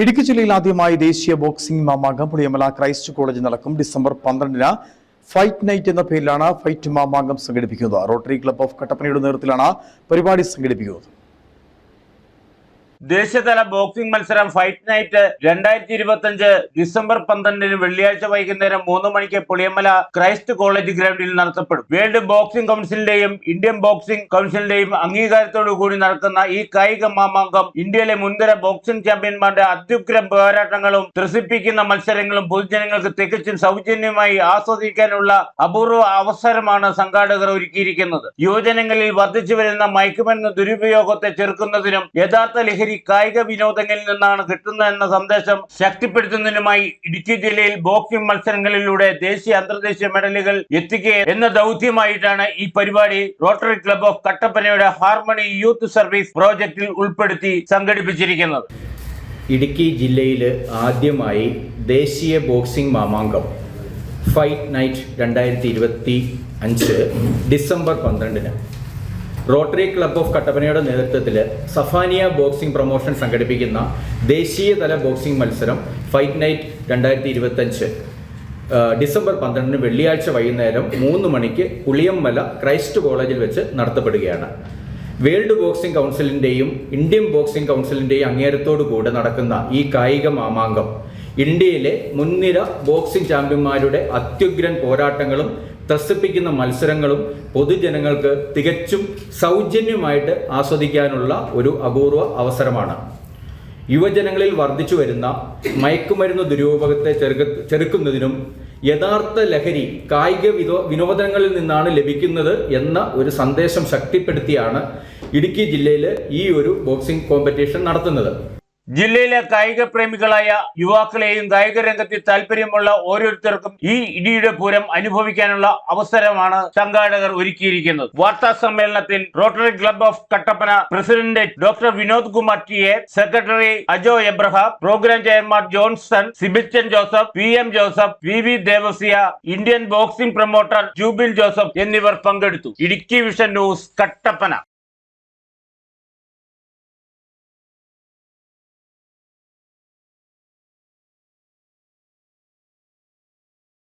ഇടുക്കി ജില്ലയിൽ ആദ്യമായി ദേശീയ ബോക്സിംഗ് മാമാങ്കം പുളിയമല ക്രൈസ്റ്റ് കോളേജ് നടക്കും ഡിസംബർ പന്ത്രണ്ടിന്. ഫൈറ്റ് നൈറ്റ് എന്ന പേരിലാണ് ഫൈറ്റ് മാമാങ്കം സംഘടിപ്പിക്കുന്നത്. റോട്ടറി ക്ലബ് ഓഫ് കട്ടപ്പനയുടെ നേതൃത്വത്തിലാണ് പരിപാടി സംഘടിപ്പിക്കുന്നത്. ദേശീയതല ബോക്സിംഗ് മത്സരം ഫൈറ്റ് നൈറ്റ് രണ്ടായിരത്തി ഇരുപത്തി അഞ്ച് ഡിസംബർ പന്ത്രണ്ടിന് വെള്ളിയാഴ്ച വൈകുന്നേരം മൂന്ന് മണിക്ക് പുളിയമല ക്രൈസ്റ്റ് കോളേജ് ഗ്രൗണ്ടിൽ നടത്തപ്പെടും. വേൾഡ് ബോക്സിംഗ് കൗൺസിലിന്റെയും ഇന്ത്യൻ ബോക്സിംഗ് കൗൺസിലിന്റെയും അംഗീകാരത്തോടു കൂടി നടക്കുന്ന ഈ കായിക മാമാങ്കം ഇന്ത്യയിലെ മുൻനിര ബോക്സിംഗ് ചാമ്പ്യന്മാരുടെ അത്യുഗ്ര പോരാട്ടങ്ങളും ത്രസിപ്പിക്കുന്ന മത്സരങ്ങളും പൊതുജനങ്ങൾക്ക് തികച്ചും സൗജന്യമായി ആസ്വദിക്കാനുള്ള അപൂർവ അവസരമാണ് സംഘാടകർ ഒരുക്കിയിരിക്കുന്നത്. യുവജനങ്ങളിൽ വർദ്ധിച്ചു വരുന്ന മയക്കുമരുന്ന് ദുരുപയോഗത്തെ ചെറുക്കുന്നതിനും യഥാർത്ഥ ലഹരി കായിക വിനോദങ്ങളിൽ നിന്നാണ് കിട്ടുന്നതെന്ന സന്ദേശം ശക്തിപ്പെടുത്തുന്നതിനുമായി ഇടുക്കി ജില്ലയിൽ ബോക്സിംഗ് മത്സരങ്ങളിലൂടെ ദേശീയ അന്തർദേശീയ മെഡലുകൾ എത്തിക്കുക എന്ന ദൗത്യമായിട്ടാണ് ഈ പരിപാടി റോട്ടറി ക്ലബ് ഓഫ് കട്ടപ്പനയുടെ ഹാർമണി യൂത്ത് സർവീസ് പ്രോജക്റ്റിൽ ഉൾപ്പെടുത്തി സംഘടിപ്പിച്ചിരിക്കുന്നത്. ഇടുക്കി ജില്ലയിൽ ആദ്യമായി ദേശീയ ബോക്സിംഗ് മാമാങ്കം ഫൈറ്റ് നൈറ്റ് രണ്ടായിരത്തി ഇരുപത്തി അഞ്ച് ഡിസംബർ പന്ത്രണ്ടിന്. റോട്ടറി ക്ലബ് ഓഫ് കട്ടപ്പനയുടെ നേതൃത്വത്തിൽ സഫാനിയ ബോക്സിംഗ് പ്രൊമോഷൻ സംഘടിപ്പിക്കുന്ന ദേശീയതല ബോക്സിംഗ് മത്സരം ഫൈറ്റ് നൈറ്റ് രണ്ടായിരത്തി ഇരുപത്തഞ്ച് ഡിസംബർ പന്ത്രണ്ടിന് വെള്ളിയാഴ്ച വൈകുന്നേരം മൂന്ന് മണിക്ക് പുളിയമ്മല ക്രൈസ്റ്റ് കോളേജിൽ വെച്ച് നടത്തപ്പെടുകയാണ്. വേൾഡ് ബോക്സിംഗ് കൗൺസിലിന്റെയും ഇന്ത്യൻ ബോക്സിംഗ് കൗൺസിലിന്റെയും അംഗീകാരത്തോടു കൂടെ നടക്കുന്ന ഈ കായിക മാമാങ്കം ഇന്ത്യയിലെ മുൻനിര ബോക്സിംഗ് ചാമ്പ്യന്മാരുടെ അത്യുഗ്രൻ പോരാട്ടങ്ങളും ത്രസിപ്പിക്കുന്ന മത്സരങ്ങളും പൊതുജനങ്ങൾക്ക് തികച്ചും സൗജന്യമായിട്ട് ആസ്വദിക്കാനുള്ള ഒരു അപൂർവ അവസരമാണ്. യുവജനങ്ങളിൽ വർദ്ധിച്ചു വരുന്ന മയക്കുമരുന്ന് ദുരുപയോഗത്തെ ചെറുക്ക ചെറുക്കുന്നതിനും യഥാർത്ഥ ലഹരി കായിക വിനോ വിനോദങ്ങളിൽ നിന്നാണ് ലഭിക്കുന്നത് എന്ന ഒരു സന്ദേശം ശക്തിപ്പെടുത്തിയാണ് ഇടുക്കി ജില്ലയിൽ ഈ ഒരു ബോക്സിംഗ് കോമ്പറ്റീഷൻ നടത്തുന്നത്. ജില്ലയിലെ കായിക പ്രേമികളായ യുവാക്കളെയും കായിക രംഗത്തിൽ താല്പര്യമുള്ള ഓരോരുത്തർക്കും ഈ ഇടിയുടെ പൂരം അനുഭവിക്കാനുള്ള അവസരമാണ് സംഘാടകർ ഒരുക്കിയിരിക്കുന്നത്. വാർത്താ സമ്മേളനത്തിൽ rotary club of Kattappana president doctor Vinod Kumar T secretary Ajo Abraham programme chairman Johnson Sibichan Joseph P Joseph V V Devasia Indian boxing promoter Jubin Joseph എന്നിവർ പങ്കെടുത്തു. Idukki vision news Kattappana.